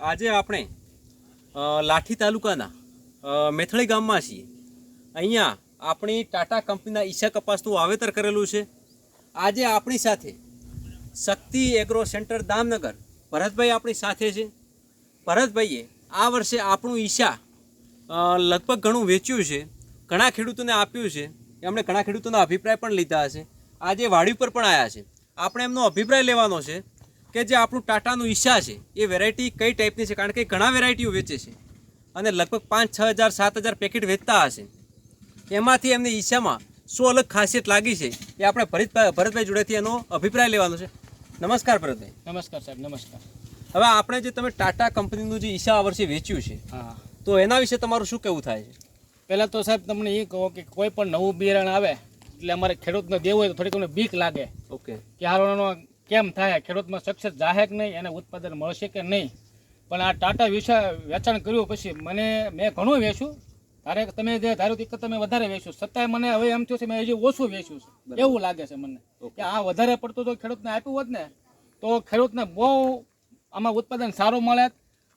આજે આપણે લાઠી તાલુકાના મેથળી ગામમાં છીએ. અહીંયા આપણી ટાટા કંપનીના ઈશા કપાસનું વાવેતર કરેલું છે. આજે આપણી સાથે શક્તિ એગ્રો સેન્ટર દામનગર, ભરતભાઈ આપણી સાથે છે. ભરતભાઈએ આ વર્ષે આપણું ઈશા લગભગ ઘણું વેચ્યું છે. ઘણા ખેડૂતોને આપ્યું છે. એમણે ઘણા ખેડૂતોના અભિપ્રાય પણ લીધા હશે. આજે વાડી પર પણ આવ્યા છે. આપણે એમનો અભિપ્રાય લેવાનો છે. કે જે આપણું ટાટાનું ઈશા છે એ વેરાયટી કઈ ટાઈપની છે? કારણ કે ઘણા વેરાયટીઓ વેચે છે. અને લગભગ પાંચ છ હજાર સાત હજાર પેકેટ વેચતા હશે. એમાંથી એમને ઈશામાં શું અલગ ખાસિયત લાગી છે એ આપણે ભરતભાઈ ભરતભાઈ જોડેથી એનો અભિપ્રાય લેવાનો છે. નમસ્કાર ભરતભાઈ. નમસ્કાર સાહેબ નમસ્કાર. હવે આપણે જે તમે ટાટા કંપનીનું જે ઈશા આ વર્ષે વેચ્યું છે હા તો એના વિશે તમારું શું કહેવું થાય છે? પહેલાં તો સાહેબ તમને એ કહો કે કોઈ પણ નવું બિયારણ આવે એટલે અમારે ખેડૂતને દેવું હોય તો થોડીક અમને બીક લાગે. ઓકે. કે હારોનો કેમ થાય? ખેડૂતમાં સક્સેસ જાહે કે નહીં? એને ઉત્પાદન મળશે કે નહીં? પણ આ ટાટા વિશે વેચાણ કર્યું પછી મને મેં ઘણું વેચ્યું. તારે તમે જે ધારો કે તમે વધારે વેચ્યું. છતાંય મને હવે એમ થયું છે મેં હજી ઓછું વેચ્યું છે. એવું લાગે છે મને. કે આ વધારે પડતું તો ખેડૂતને આપ્યું હોત ને તો ખેડૂતને બહુ આમાં ઉત્પાદન સારું મળે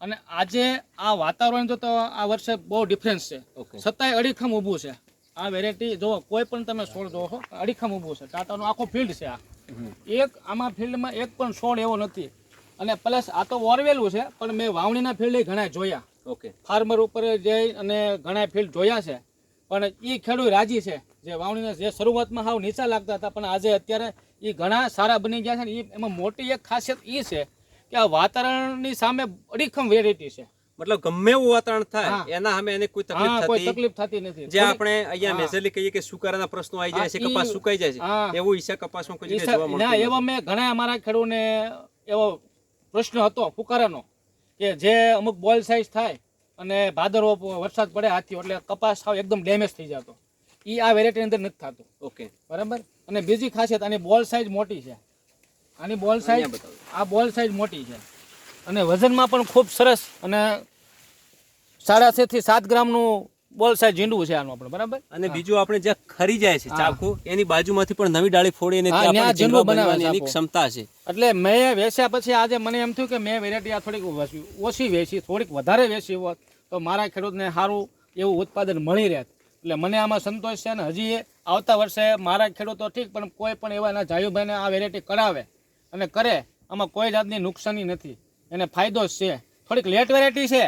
અને આજે આ વાતાવરણ જો તો આ વર્ષે બહુ ડિફરન્સ છે. છતાંય અડીખમ ઊભું છે. આ વેરાયટી જો કોઈ પણ તમે છોડ જોવો છો અડીખમ ઊભું છે. ટાટાનું આખો ફિલ્ડ છે આ. એક આમાં ફિલ્ડમાં એક પણ છોડ એવો નથી. અને પ્લસ આ તો ઓરવેલું છે પણ મેં વાવણીના ફિલ્ડ ઘણા જોયા. ઓકે. ફાર્મર ઉપર જઈ અને ઘણા ફિલ્ડ જોયા છે. પણ એ ખેડૂત રાજી છે જે વાવણીના જે શરૂઆતમાં હાવ નીચા લાગતા હતા પણ આજે અત્યારે એ ઘણા સારા બની ગયા છે ને એમાં મોટી એક ખાસિયત એ છે કે આ વાતાવરણની સામે અડીખમ વેરાયટી છે. મતલબ ગમે એવું વાતાવરણ થાય એના સામે એને કોઈ તકલીફ થતી તકલીફ થતી નથી. જે આપણે અહીંયા મેજરલી કહીએ કે સુકારાના પ્રશ્નો આવી જાય છે કપાસ સુકાઈ જાય છે એવું ઈસા કપાસમાં કોઈ જોવા મળતું એવા. મેં ઘણા અમારા ખેડૂતને એવો પ્રશ્ન હતો ફુકારાનો કે જે અમુક બોલ સાઈઝ થાય અને ભાદરવો વરસાદ પડે હાથી એટલે કપાસ સાવ એકદમ ડેમેજ થઈ જતો. એ આ વેરાયટી અંદર નથી થતું. ઓકે. બરાબર? અને બીજી ખાસિયત આની બોલ સાઈઝ મોટી છે. આની બોલ સાઈઝ આ બોલ સાઈઝ મોટી છે. અને વજનમાં પણ ખૂબ સરસ અને સાડા છ થી સાત ગ્રામનું બોલ સાઈઝ ઝીંડવું છે આનું આપણે બરાબર? અને બીજું આપણે જ્યાં ખરી જાય છે. ચાકુ એની બાજુમાંથી પણ નવી ડાળી ફોડી અને ત્યાં ન્યા પણ ઝીંડવા ઝીંડવો બનાવે બનવાની એની ક્ષમતા છે. એટલે મેં વેચ્યા પછી આજે મને એમ થયું કે મેં વેરાયટી આ થોડીક ઓછી- વેચી થોડીક વધારે વેચી હોત તો મારા ખેડૂતને સારું એવું ઉત્પાદન મળી રહેત એટલે મને આમાં સંતોષ છે ને હજી આવતા વર્ષે મારા ખેડૂતો ઠીક પણ કોઈ પણ એવા એના જાયુભાઈને આ વેરાયટી કરાવે અને કરે આમાં કોઈ જાતની નુકસાની નથી. એને ફાયદો જ છે. થોડીક લેટ વેરાયટી છે.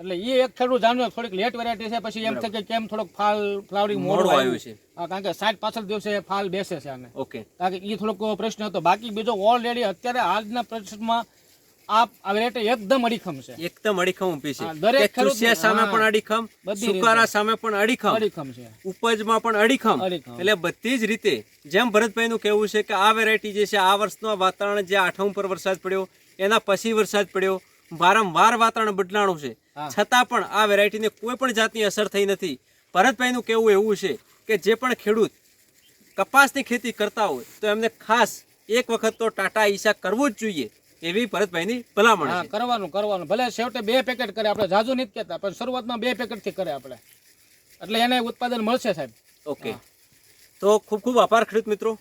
એટલે એ એક ખેડૂત જાણજો થોડીક લેટ વેરાયટી છે. પછી એમ છે કે કેમ થોડોક ફાલ ફ્લાવરિંગ મોડું આવ્યું. છે. કારણ કે સાઠ પાછળ દિવસે ફાલ બેસે છે આને. ઓકે. કારણ કે એ થોડોક પ્રશ્ન હતો. બાકી બીજો ઓલરેડી અત્યારે આજના પ્રશ્નમાં આ આ એકદમ અડીખમ છે. એકદમ અડીખમ ઊભી છે. દરેક કે ચૂસિયા સામે પણ અડીખમ સુકારા સામે પણ અડીખમ અડીખમ છે. ઉપજમાં પણ અડીખમ. એટલે બધી જ રીતે જેમ ભરતભાઈનું કહેવું છે કે આ વેરાયટી જે છે આ વર્ષનું વાતાવરણ જે આઠમ પર વરસાદ પડ્યો એના પછી વરસાદ પડ્યો વારંવાર વાતાવરણ બદલાણું છે. છતાં પણ આ વેરાયટીને કોઈ પણ જાતની અસર થઈ નથી. ભરતભાઈનું કહેવું એવું છે કે જે પણ ખેડૂત કપાસની ખેતી કરતા હોય તો એમને ખાસ એક વખત તો ટાટા ઈશા કરવું જ જોઈએ. એવી ભરતભાઈની ભલામણ હા કરવાનું કરવાનું. ભલે છેવટે બે પેકેટ કરે આપણે જાજુ નથી કહેતા પણ શરૂઆતમાં બે પેકેટથી કરે આપણે. એટલે એને ઉત્પાદન મળશે સાહેબ. ઓકે તો ખૂબ ખૂબ આભાર ખેડૂત મિત્રો.